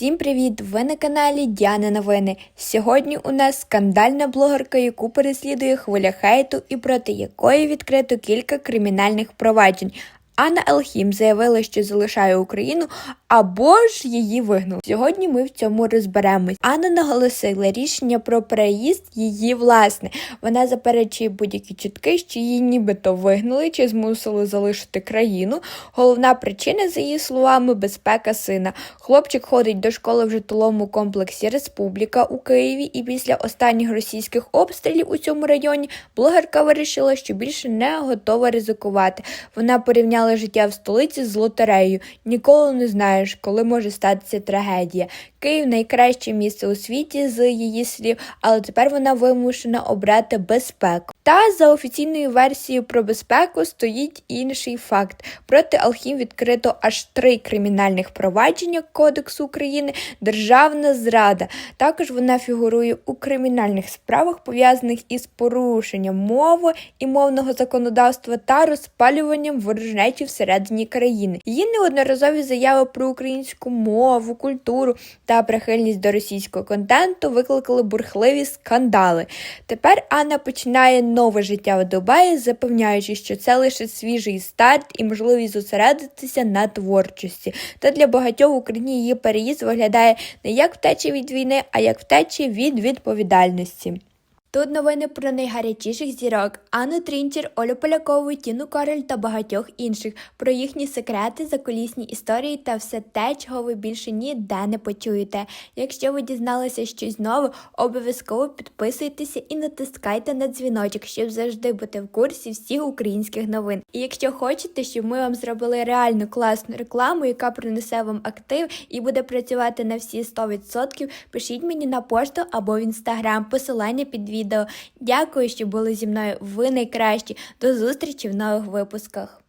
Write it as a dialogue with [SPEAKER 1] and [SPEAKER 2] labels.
[SPEAKER 1] Всім привіт! Ви на каналі Діана Новини. Сьогодні у нас скандальна блогерка, яку переслідує хвиля хейту і проти якої відкрито кілька кримінальних проваджень. Анна Алхім заявила, що залишає Україну або ж її вигнали. Сьогодні ми в цьому розберемось. Анна наголосила рішення про переїзд її власне. Вона заперечує будь-які чутки, що її нібито вигнали чи змусили залишити країну. Головна причина, за її словами, безпека сина. Хлопчик ходить до школи в житловому комплексі Республіка у Києві, і після останніх російських обстрілів у цьому районі блогерка вирішила, що більше не готова ризикувати. Вона порівняла життя в столиці з лотереєю. Ніколи не знаєш, коли може статися трагедія. Київ найкраще місце у світі з її слів, але тепер вона вимушена обрати безпеку. Та за офіційною версією про безпеку стоїть інший факт. Проти Алхім відкрито аж три кримінальних провадження Кодексу України Державна зрада. Також вона фігурує у кримінальних справах, пов'язаних із порушенням мови і мовного законодавства та розпалюванням ворожнечі всередині країни. Її неодноразові заяви про українську мову, культуру та прихильність до російського контенту викликали бурхливі скандали. Тепер Анна починає нове життя в Дубаї, запевняючи, що це лише свіжий старт і можливість зосередитися на творчості. Та для багатьох в Україні її переїзд виглядає не як втечі від війни, а як втечі від відповідальності. Тут новини про найгарячіших зірок Анну Трінчер, Олю Полякову, Тіну Король та багатьох інших, про їхні секрети, закулісні історії та все те, чого ви більше ніде не почуєте. Якщо ви дізналися щось нове, обов'язково підписуйтеся і натискайте на дзвіночок, щоб завжди бути в курсі всіх українських новин. І якщо хочете, щоб ми вам зробили реальну класну рекламу, яка принесе вам актив і буде працювати на всі 100%, пишіть мені на пошту або в інстаграм, посилання під відео. Дякую, що були зі мною. Ви найкращі. До зустрічі в нових випусках.